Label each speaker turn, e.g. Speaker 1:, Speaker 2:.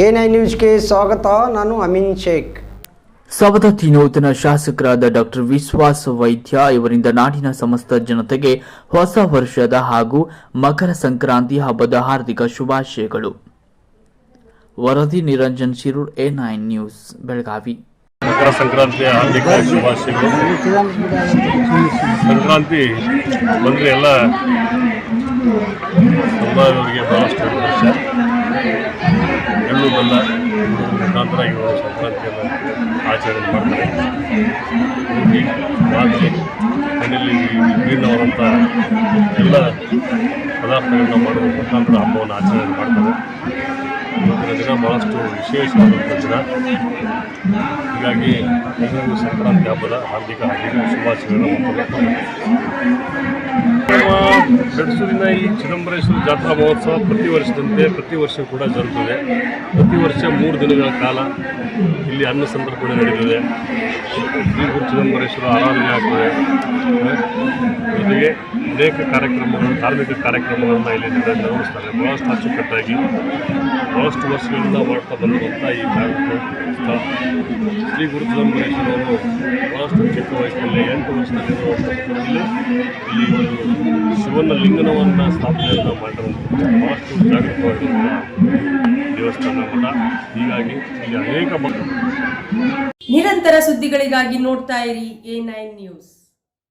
Speaker 1: I ನ್ಯೂಸ್ಗೆ ಸ್ವಾಗತ ನಾನು ಅಮೀನ್ ಶೇಖ್.
Speaker 2: ಸವದತ್ತಿ ನೂತನ ಶಾಸಕರಾದ ಡಾಕ್ಟರ್ ವಿಶ್ವಾಸ್ ವೈದ್ಯ ಇವರಿಂದ ನಾಡಿನ ಸಮಸ್ತ ಜನತೆಗೆ ಹೊಸ ವರ್ಷದ ಹಾಗೂ ಮಕರ ಸಂಕ್ರಾಂತಿ ಹಬ್ಬದ ಹಾರ್ದಿಕ ಶುಭಾಶಯಗಳು. ವರದಿ Niranjan Shirur A nine news Belagavi.
Speaker 3: ಮಕರ ಸಂಕ್ರಾಂತಿಯ ಹಾರ್ದಿಕ ಶುಭಾಶಯಗಳು. ಸಂಕ್ರಾಂತಿ ಬಂದರೆ ಎಲ್ಲ ಭಾಳಷ್ಟು ಬೆಲ್ಲ ಮುಖಾಂತರ ಇವರು ಸಂಕ್ರಾಂತಿಯನ್ನು ಆಚರಣೆ ಮಾಡ್ತಾರೆ. ಹೋಗಿ ಮನೆಯಲ್ಲಿ ವಿಭಿನ್ನವಾದಂಥ ಎಲ್ಲ ಪದಾರ್ಥಗಳನ್ನ ಮಾಡುವ ಮುಖಾಂತರ ಹಬ್ಬವನ್ನು ಆಚರಣೆ ಮಾಡ್ತಾರೆ. ದಿನ ಭಾಳಷ್ಟು ವಿಶೇಷವಾದಂಥ ದಿನ. ಹೀಗಾಗಿ ಎಲ್ಲರಿಗೂ ಸಂಕ್ರಾಂತಿ ಹಬ್ಬದ ಹಾರ್ದಿಕ ಹಾರ್ದಿಕ ಶುಭಾಶಯಗಳನ್ನು ನಮ್ಮ ಈ ಚಿದಂಬರೇಶ್ವರ ಜಾತ್ರಾ ಮಹೋತ್ಸವ ಪ್ರತಿ ವರ್ಷದಂತೆ ಪ್ರತಿ ವರ್ಷ ಕೂಡ ಜರುಗುತ್ತದೆ. ಪ್ರತಿ ವರ್ಷ ಮೂರು ದಿನಗಳ ಕಾಲ ಇಲ್ಲಿ ಅನ್ನ ಸಂದರ್ಭಣೆ ನಡೆಯುತ್ತದೆ. ಶ್ರೀ ಗುರು ಚಿದಂಬರೇಶ್ವರ ಆರಾಧನೆ ಆಗ್ತದೆ. ಜೊತೆಗೆ ಅನೇಕ ಕಾರ್ಯಕ್ರಮಗಳು ಧಾರ್ಮಿಕ ಕಾರ್ಯಕ್ರಮಗಳನ್ನು ಇಲ್ಲಿ ನಿರ್ವಹಿಸ್ತಾರೆ ಬಹಳಷ್ಟು ಅಚ್ಚುಕಟ್ಟಾಗಿ, ಬಹಳಷ್ಟು ವರ್ಷಗಳಿಂದ ಮಾಡ್ತಾ ಬಂದಿರುವಂಥ ಈ ಧಾರ್ಮಿಕ ಸ್ಥಳ ಶ್ರೀ ಗುರು ಚಿದಂಬರೇಶ್ವರವರು ಬಹಳಷ್ಟು ಚಿಕ್ಕ ವಯಸ್ಸಿನಲ್ಲಿ, ಎಂಟು ವರ್ಷದಲ್ಲಿ ಇಲ್ಲಿ ಶಿವನ ಲಿಂಗನವನ್ನು ಸ್ಥಾಪನೆಯನ್ನು ಮಾಡಿರುವಂಥ ಬಹಳಷ್ಟು ಜಾಗೃತವಾಗಿರುವಂಥ ದೇವಸ್ಥಾನ ಕೂಡ. ಹೀಗಾಗಿ ಇಲ್ಲಿ ಅನೇಕ ಮಕ್ಕಳು
Speaker 4: ನಿರಂತರ ಸುದ್ದಿಗಳಿಗಾಗಿ ನೋಡ್ತಾ ಇರಿ ಎ ನೈನ್ ನ್ಯೂಸ್.